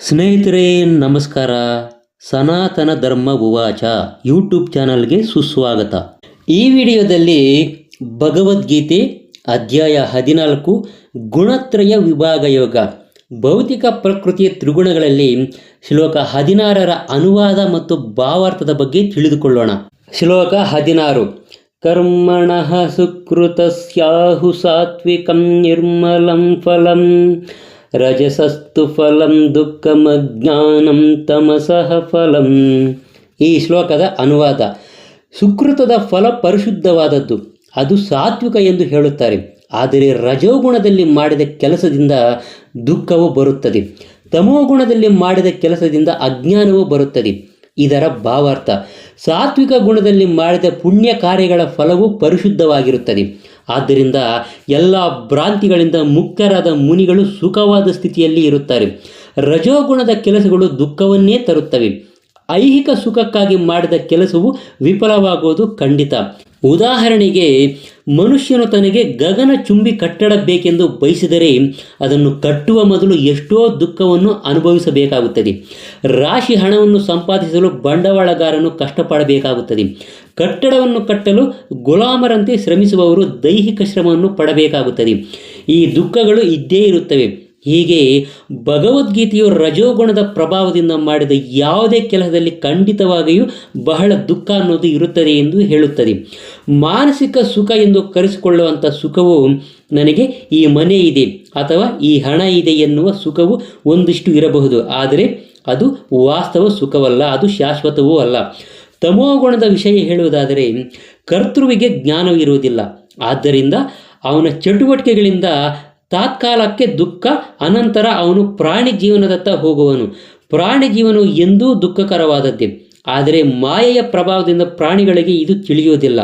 ಸ್ನೇಹಿತರೆ, ನಮಸ್ಕಾರ. ಸನಾತನ ಧರ್ಮ ಉವಾಚ ಯೂಟ್ಯೂಬ್ ಚಾನಲ್ಗೆ ಸುಸ್ವಾಗತ. ಈ ವಿಡಿಯೋದಲ್ಲಿ ಭಗವದ್ಗೀತೆ ಅಧ್ಯಾಯ ಹದಿನಾಲ್ಕು, ಗುಣತ್ರಯ ವಿಭಾಗ ಯೋಗ. ಭೌತಿಕ ಪ್ರಕೃತಿಯ ತ್ರಿಗುಣಗಳಲ್ಲಿ ಶ್ಲೋಕ ಹದಿನಾರರ ಅನುವಾದ ಮತ್ತು ಭಾವಾರ್ಥದ ಬಗ್ಗೆ ತಿಳಿದುಕೊಳ್ಳೋಣ. ಶ್ಲೋಕ ಹದಿನಾರು ಕರ್ಮಣ ಸುಕೃತಸ್ಯಾಹು ಸಾತ್ವಿಕಂ ನಿರ್ಮಲಂ ಫಲಂ ರಜಸಸ್ತು ಫಲಂ ದುಃಖಮಜ್ಞಾನಂ ತಮಸಃ ಫಲಂ ಈ ಶ್ಲೋಕದ ಅನುವಾದ ಸುಕೃತದ ಫಲ ಪರಿಶುದ್ಧವಾದದ್ದು, ಅದು ಸಾತ್ವಿಕ ಎಂದು ಹೇಳುತ್ತಾರೆ. ಆದರೆ ರಜೋಗುಣದಲ್ಲಿ ಮಾಡಿದ ಕೆಲಸದಿಂದ ದುಃಖವು ಬರುತ್ತದೆ. ತಮೋಗುಣದಲ್ಲಿ ಮಾಡಿದ ಕೆಲಸದಿಂದ ಅಜ್ಞಾನವು ಬರುತ್ತದೆ. ಇದರ ಭಾವಾರ್ಥ. ಸಾತ್ವಿಕ ಗುಣದಲ್ಲಿ ಮಾಡಿದ ಪುಣ್ಯ ಕಾರ್ಯಗಳ ಫಲವು ಪರಿಶುದ್ಧವಾಗಿರುತ್ತದೆ. ಆದ್ದರಿಂದ ಎಲ್ಲ ಭ್ರಾಂತಿಗಳಿಂದ ಮುಕ್ತರಾದ ಮುನಿಗಳು ಸುಖವಾದ ಸ್ಥಿತಿಯಲ್ಲಿ ಇರುತ್ತಾರೆ. ರಜೋಗುಣದ ಕೆಲಸಗಳು ದುಃಖವನ್ನೇ ತರುತ್ತವೆ. ಐಹಿಕ ಸುಖಕ್ಕಾಗಿ ಮಾಡಿದ ಕೆಲಸವು ವಿಫಲವಾಗುವುದು ಖಂಡಿತ. ಉದಾಹರಣೆಗೆ ಮನುಷ್ಯನು ತನಗೆ ಗಗನ ಚುಂಬಿ ಕಟ್ಟಡ ಬೇಕೆಂದು ಬಯಸಿದರೆ ಅದನ್ನು ಕಟ್ಟುವ ಮೊದಲು ಎಷ್ಟೋ ದುಃಖವನ್ನು ಅನುಭವಿಸಬೇಕಾಗುತ್ತದೆ. ರಾಶಿ ಹಣವನ್ನು ಸಂಪಾದಿಸಲು ಬಂಡವಾಳಗಾರನು ಕಷ್ಟಪಡಬೇಕಾಗುತ್ತದೆ. ಕಟ್ಟಡವನ್ನು ಕಟ್ಟಲು ಗುಲಾಮರಂತೆ ಶ್ರಮಿಸುವವರು ದೈಹಿಕ ಶ್ರಮವನ್ನು ಪಡಬೇಕಾಗುತ್ತದೆ. ಈ ದುಃಖಗಳು ಇದ್ದೇ ಇರುತ್ತವೆ. ಹೀಗೆ ಭಗವದ್ಗೀತೆಯು ರಜೋಗುಣದ ಪ್ರಭಾವದಿಂದ ಮಾಡಿದ ಯಾವುದೇ ಕೆಲಸದಲ್ಲಿ ಖಂಡಿತವಾಗಿಯೂ ಬಹಳ ದುಃಖ ಅನ್ನೋದು ಇರುತ್ತದೆ ಎಂದು ಹೇಳುತ್ತದೆ. ಮಾನಸಿಕ ಸುಖ ಎಂದು ಕರೆಸಿಕೊಳ್ಳುವಂಥ ಸುಖವು ನನಗೆ ಈ ಮನೆ ಇದೆ ಅಥವಾ ಈ ಹಣ ಇದೆ ಎನ್ನುವ ಸುಖವು ಒಂದಿಷ್ಟು ಇರಬಹುದು. ಆದರೆ ಅದು ವಾಸ್ತವ ಸುಖವಲ್ಲ, ಅದು ಶಾಶ್ವತವೂ ಅಲ್ಲ. ತಮೋಗುಣದ ವಿಷಯ ಹೇಳುವುದಾದರೆ ಕರ್ತೃವಿಗೆ ಜ್ಞಾನವಿರುವುದಿಲ್ಲ ಆದ್ದರಿಂದ ಅವನ ಚಟುವಟಿಕೆಗಳಿಂದ ತಾತ್ಕಾಲಕ್ಕೆ ದುಃಖ, ಅನಂತರ ಅವನು ಪ್ರಾಣಿ ಜೀವನದತ್ತ ಹೋಗುವನು. ಪ್ರಾಣಿ ಜೀವನವು ಎಂದೂ ದುಃಖಕರವಾದದ್ದೇ. ಆದರೆ ಮಾಯೆಯ ಪ್ರಭಾವದಿಂದ ಪ್ರಾಣಿಗಳಿಗೆ ಇದು ತಿಳಿಯುವುದಿಲ್ಲ.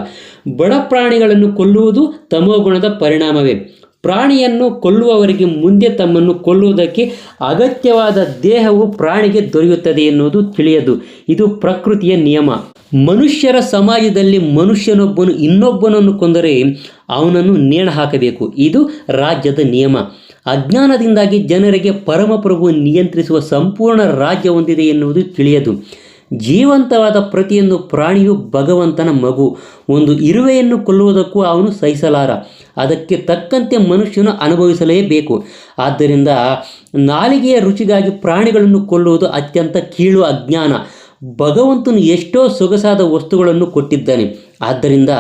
ಬಡ ಪ್ರಾಣಿಗಳನ್ನು ಕೊಲ್ಲುವುದು ತಮೋಗುಣದ ಪರಿಣಾಮವೇ. ಪ್ರಾಣಿಯನ್ನು ಕೊಲ್ಲುವವರಿಗೆ ಮುಂದೆ ತಮ್ಮನ್ನು ಕೊಲ್ಲುವುದಕ್ಕೆ ಅಗತ್ಯವಾದ ದೇಹವು ಪ್ರಾಣಿಗೆ ದೊರೆಯುತ್ತದೆ ಎನ್ನುವುದು ತಿಳಿಯದು. ಇದು ಪ್ರಕೃತಿಯ ನಿಯಮ. ಮನುಷ್ಯರ ಸಮಾಜದಲ್ಲಿ ಮನುಷ್ಯನೊಬ್ಬನು ಇನ್ನೊಬ್ಬನನ್ನು ಕೊಂದರೆ ಅವನನ್ನು ನೇಣ ಹಾಕಬೇಕು. ಇದು ರಾಜ್ಯದ ನಿಯಮ. ಅಜ್ಞಾನದಿಂದಾಗಿ ಜನರಿಗೆ ಪರಮಪ್ರಭು ನಿಯಂತ್ರಿಸುವ ಸಂಪೂರ್ಣ ರಾಜ್ಯ ಹೊಂದಿದೆ ಎನ್ನುವುದು ತಿಳಿಯದು. ಜೀವಂತವಾದ ಪ್ರತಿಯೊಂದು ಪ್ರಾಣಿಯು ಭಗವಂತನ ಮಗು. ಒಂದು ಇರುವೆಯನ್ನು ಕೊಲ್ಲುವುದಕ್ಕೂ ಅವನು ಸಹಿಸಲಾರ. ಅದಕ್ಕೆ ತಕ್ಕಂತೆ ಮನುಷ್ಯನು ಅನುಭವಿಸಲೇಬೇಕು. ಆದ್ದರಿಂದ ನಾಲಿಗೆಯ ರುಚಿಗಾಗಿ ಪ್ರಾಣಿಗಳನ್ನು ಕೊಲ್ಲುವುದು ಅತ್ಯಂತ ಕೀಳು ಅಜ್ಞಾನ. ಭಗವಂತನು ಎಷ್ಟೋ ಸೊಗಸಾದ ವಸ್ತುಗಳನ್ನು ಕೊಟ್ಟಿದ್ದಾನೆ. ಆದ್ದರಿಂದ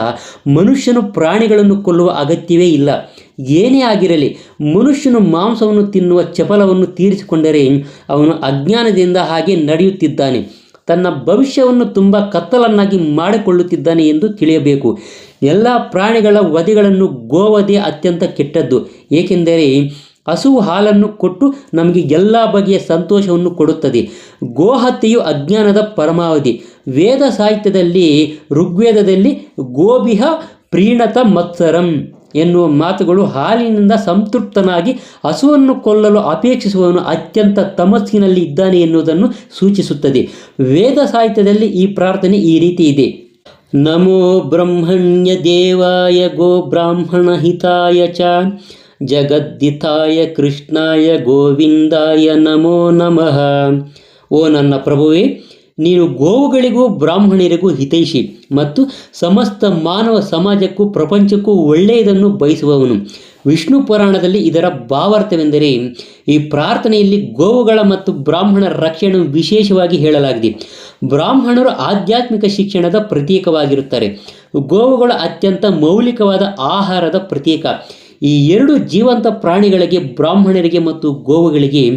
ಮನುಷ್ಯನು ಪ್ರಾಣಿಗಳನ್ನು ಕೊಲ್ಲುವ ಅಗತ್ಯವೇ ಇಲ್ಲ. ಏನೇ ಆಗಿರಲಿ, ಮನುಷ್ಯನು ಮಾಂಸವನ್ನು ತಿನ್ನುವ ಚಪಲವನ್ನು ತೀರಿಸಿಕೊಂಡರೆ ಅವನು ಅಜ್ಞಾನದಿಂದ ಹಾಗೆ ನಡೆಯುತ್ತಿದ್ದಾನೆ. ತನ್ನ ಭವಿಷ್ಯವನ್ನು ತುಂಬ ಕತ್ತಲನ್ನಾಗಿ ಮಾಡಿಕೊಳ್ಳುತ್ತಿದ್ದಾನೆ ಎಂದು ತಿಳಿಯಬೇಕು. ಎಲ್ಲ ಪ್ರಾಣಿಗಳ ವಧೆಗಳನ್ನು ಗೋವಧೆ ಅತ್ಯಂತ ಕೆಟ್ಟದ್ದು. ಏಕೆಂದರೆ ಹಸುವು ಹಾಲನ್ನು ಕೊಟ್ಟು ನಮಗೆ ಎಲ್ಲ ಬಗೆಯ ಸಂತೋಷವನ್ನು ಕೊಡುತ್ತದೆ. ಗೋಹತ್ಯೆಯು ಅಜ್ಞಾನದ ಪರಮಾವಧಿ. ವೇದ ಸಾಹಿತ್ಯದಲ್ಲಿ, ಋಗ್ವೇದದಲ್ಲಿ ಗೋಬಿಹ ಪ್ರೀಣತ ಮತ್ಸರಂ ಎನ್ನುವ ಮಾತುಗಳು ಹಾಲಿನಿಂದ ಸಂತೃಪ್ತನಾಗಿ ಹಸುವನ್ನು ಕೊಲ್ಲಲು ಅಪೇಕ್ಷಿಸುವವನು ಅತ್ಯಂತ ತಮಸ್ಸಿನಲ್ಲಿ ಇದ್ದಾನೆ ಎನ್ನುವುದನ್ನು ಸೂಚಿಸುತ್ತದೆ. ವೇದ ಸಾಹಿತ್ಯದಲ್ಲಿ ಈ ಪ್ರಾರ್ಥನೆ ಈ ರೀತಿ ಇದೆ. ನಮೋ ಬ್ರಹ್ಮಣ್ಯ ದೇವಾಯ ಗೋ ಬ್ರಾಹ್ಮಣ ಹಿತಾಯ ಚ ಜಗದ್ದಿತಾಯ ಕೃಷ್ಣಾಯ ಗೋವಿಂದಾಯ ನಮೋ ನಮಃ. ಓ ನನ್ನ ಪ್ರಭುವೇ, ನೀನು ಗೋವುಗಳಿಗೂ ಬ್ರಾಹ್ಮಣರಿಗೂ ಹಿತೈಷಿ ಮತ್ತು ಸಮಸ್ತ ಮಾನವ ಸಮಾಜಕ್ಕೂ ಪ್ರಪಂಚಕ್ಕೂ ಒಳ್ಳೆಯದನ್ನು ಬಯಸುವವನು. ವಿಷ್ಣು ಪುರಾಣದಲ್ಲಿ ಇದರ ಭಾವಾರ್ಥವೆಂದರೆ ಈ ಪ್ರಾರ್ಥನೆಯಲ್ಲಿ ಗೋವುಗಳ ಮತ್ತು ಬ್ರಾಹ್ಮಣರ ರಕ್ಷಣೆ ವಿಶೇಷವಾಗಿ ಹೇಳಲಾಗಿದೆ. ಬ್ರಾಹ್ಮಣರು ಆಧ್ಯಾತ್ಮಿಕ ಶಿಕ್ಷಣದ ಪ್ರತೀಕವಾಗಿರುತ್ತಾರೆ. ಗೋವುಗಳು ಅತ್ಯಂತ ಮೌಲಿಕವಾದ ಆಹಾರದ ಪ್ರತೀಕ. ಈ ಎರಡು ಜೀವಂತ ಪ್ರಾಣಿಗಳಿಗೆ, ಬ್ರಾಹ್ಮಣರಿಗೆ ಮತ್ತು ಗೋವುಗಳಿಗೆ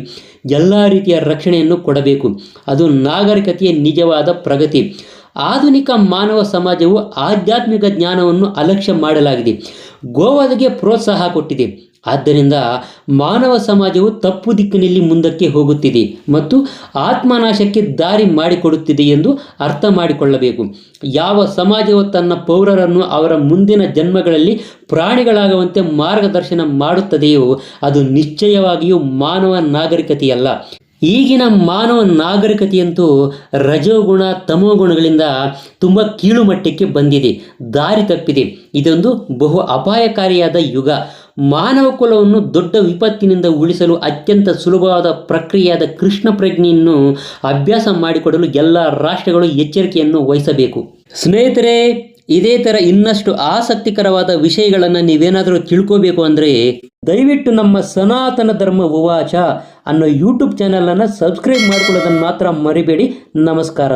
ಎಲ್ಲ ರೀತಿಯ ರಕ್ಷಣೆಯನ್ನು ಕೊಡಬೇಕು. ಅದು ನಾಗರಿಕತೆಯ ನಿಜವಾದ ಪ್ರಗತಿ. ಆಧುನಿಕ ಮಾನವ ಸಮಾಜವು ಆಧ್ಯಾತ್ಮಿಕ ಜ್ಞಾನವನ್ನು ಅಲಕ್ಷ್ಯ ಮಾಡಲಾಗಿದೆ. ಗೋವಾದಿಗೆ ಪ್ರೋತ್ಸಾಹ ಕೊಟ್ಟಿದೆ. ಆದ್ದರಿಂದ ಮಾನವ ಸಮಾಜವು ತಪ್ಪು ದಿಕ್ಕಿನಲ್ಲಿ ಮುಂದಕ್ಕೆ ಹೋಗುತ್ತಿದೆ ಮತ್ತು ಆತ್ಮನಾಶಕ್ಕೆ ದಾರಿ ಮಾಡಿಕೊಡುತ್ತಿದೆ ಎಂದು ಅರ್ಥ ಮಾಡಿಕೊಳ್ಳಬೇಕು. ಯಾವ ಸಮಾಜವು ತನ್ನ ಪೌರರನ್ನು ಅವರ ಮುಂದಿನ ಜನ್ಮಗಳಲ್ಲಿ ಪ್ರಾಣಿಗಳಾಗುವಂತೆ ಮಾರ್ಗದರ್ಶನ ಮಾಡುತ್ತದೆಯೋ ಅದು ನಿಶ್ಚಯವಾಗಿಯೂ ಮಾನವ ನಾಗರಿಕತೆಯಲ್ಲ. ಈಗಿನ ಮಾನವ ನಾಗರಿಕತೆಯಂತೂ ರಜೋಗುಣ, ತಮೋಗುಣಗಳಿಂದ ತುಂಬ ಕೀಳುಮಟ್ಟಕ್ಕೆ ಬಂದಿದೆ, ದಾರಿ ತಪ್ಪಿದೆ. ಇದೊಂದು ಬಹು ಅಪಾಯಕಾರಿಯಾದ ಯುಗ. ಮಾನವ ಕುಲವನ್ನು ದೊಡ್ಡ ವಿಪತ್ತಿನಿಂದ ಉಳಿಸಲು ಅತ್ಯಂತ ಸುಲಭವಾದ ಪ್ರಕ್ರಿಯೆಯಾದ ಕೃಷ್ಣ ಪ್ರಜ್ಞೆಯನ್ನು ಅಭ್ಯಾಸ ಮಾಡಿಕೊಡಲು ಎಲ್ಲ ರಾಷ್ಟ್ರಗಳು ಎಚ್ಚರಿಕೆಯನ್ನು ವಹಿಸಬೇಕು. ಸ್ನೇಹಿತರೆ, ಇದೇ ಥರ ಇನ್ನಷ್ಟು ಆಸಕ್ತಿಕರವಾದ ವಿಷಯಗಳನ್ನು ನೀವೇನಾದರೂ ತಿಳ್ಕೋಬೇಕು ಅಂದರೆ ದಯವಿಟ್ಟು ನಮ್ಮ ಸನಾತನ ಧರ್ಮ ಉವಾಚ ಅನ್ನೋ ಯೂಟ್ಯೂಬ್ ಚಾನಲನ್ನು ಸಬ್ಸ್ಕ್ರೈಬ್ ಮಾಡಿಕೊಳ್ಳೋದನ್ನು ಮಾತ್ರ ಮರಿಬೇಡಿ. ನಮಸ್ಕಾರ.